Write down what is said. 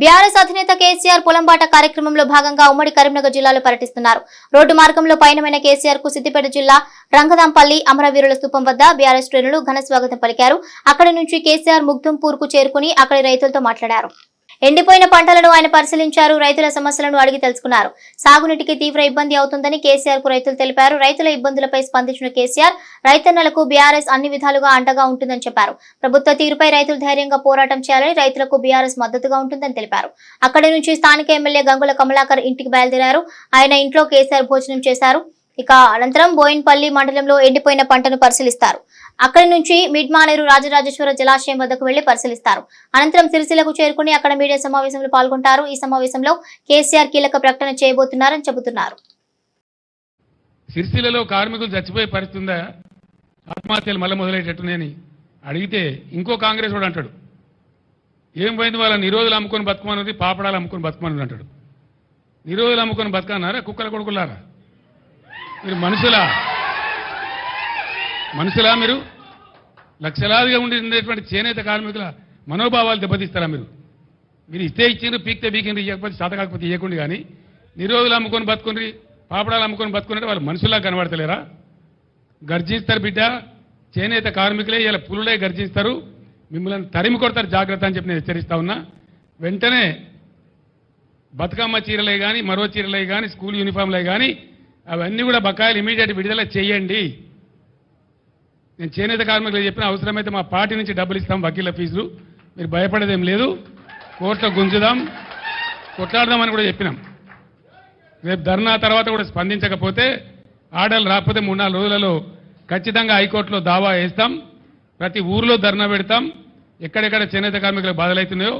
BRS అధినేత కేసీఆర్ పొలంబాట కార్యక్రమంలో భాగంగా ఉమ్మడి కరీంనగర్ జిల్లాలో పర్యటిస్తున్నారు. రోడ్డు మార్గంలో పయనమైన కేసీఆర్కు సిద్దిపేట జిల్లా రంగదాంపల్లి అమరవీరుల స్థూపం వద్ద బీఆర్ఎస్ శ్రేణులు ఘన స్వాగతం పలికారు. అక్కడి నుంచి కేసీఆర్ ముగ్ధంపూర్కు చేరుకుని అక్కడి రైతులతో మాట్లాడారు. ఎండిపోయిన పంటలను ఆయన పరిశీలించారు. రైతుల సమస్యలను అడిగి తెలుసుకున్నారు. సాగునీటికి తీవ్ర ఇబ్బంది అవుతుందని కేసీఆర్కు రైతులు తెలిపారు. రైతుల ఇబ్బందులపై స్పందించిన కేసీఆర్ రైతన్నలకు బీఆర్ఎస్ అన్ని విధాలుగా అండగా ఉంటుందని చెప్పారు. ప్రభుత్వ తీరుపై రైతులు ధైర్యంగా పోరాటం చేయాలని రైతులకు బీఆర్ఎస్ మద్దతుగా ఉంటుందని తెలిపారు. అక్కడి నుంచి స్థానిక ఎమ్మెల్యే గంగుల కమలాకర్ ఇంటికి బయలుదేరారు. ఆయన ఇంట్లో కేసీఆర్ భోజనం చేశారు. ఇక అనంతరం బోయిన్పల్లి మండలంలో ఎండిపోయిన పంటను పరిశీలిస్తారు. అక్కడి నుంచి మిడ్మానేరు రాజరాజేశ్వర జలాశయం వద్దకు వెళ్ళి పరిశీలిస్తారు. అనంతరం సిరిసిల్లకు చేరుకుని అక్కడ మీడియా సమావేశంలో పాల్గొంటారు. ఈ సమావేశంలో కేసీఆర్ కీలక ప్రకటన చేయబోతున్నారని చెబుతున్నారు. సిరిసిల్లలో కార్మికులు చచ్చిపోయే పరిస్థితి ఉందా ఆత్మహత్యలు మళ్ళీ మొదలయ్యేటట్టునని. అడిగితే ఇంకో కాంగ్రెస్ వాడు అంటాడు. ఏం పోయింది వాళ్ళ నిరోధులు అమ్ముకొని బతుకమన్నది పాపడాలు అమ్ముకొని బతుకమన్నది అంటాడు. నిరోధులు అమ్ముకొని బతకన్నారా కుక్కల కొడుకులారా? మీరు మనుషులా? మనుషులా మీరు? లక్షలాదిగా ఉండేటువంటి చేనేత కార్మికుల మనోభావాలు దెబ్బతీస్తారా మీరు? మీరు ఇస్తే ఇచ్చిండ్రు పీక్తే పీకిండ్రు ఇవ్వకపోతే శాత కాకపోతే ఇవ్వకుండా కానీ నిరోధులు అమ్ముకొని బతుకుండ్రి పాపడాలు అమ్ముకొని బతుకున్నట్టు వాళ్ళు మనుషులా కనబడతలేరా? గర్జిస్తారు బిడ్డ చేనేత కార్మికులే ఇలా పులులే గర్జిస్తారు మిమ్మల్ని తరిమి కొడతారు జాగ్రత్త అని చెప్పి నేను హెచ్చరిస్తా ఉన్నా. వెంటనే బతుకమ్మ చీరలే కానీ మరో చీరలే కానీ స్కూల్ యూనిఫామ్లే కానీ అవన్నీ కూడా బకాయిలు ఇమీడియట్ విడుదల చేయండి. నేను చేనేత కార్మికులు చెప్పిన అవసరమైతే మా పార్టీ నుంచి డబ్బులు ఇస్తాం వకీల ఫీజులు. మీరు భయపడేదేం లేదు. కోర్టులో గుంజుదాం. కొట్లాడదామని కూడా చెప్పినాం. రేపు ధర్నా తర్వాత కూడా స్పందించకపోతే ఆర్డర్లు రాకపోతే మూడు నాలుగు రోజులలో ఖచ్చితంగా హైకోర్టులో దావా వేస్తాం. ప్రతి ఊర్లో ధర్నా పెడతాం. ఎక్కడెక్కడ చేనేత కార్మికులకు బాధలవుతున్నాయో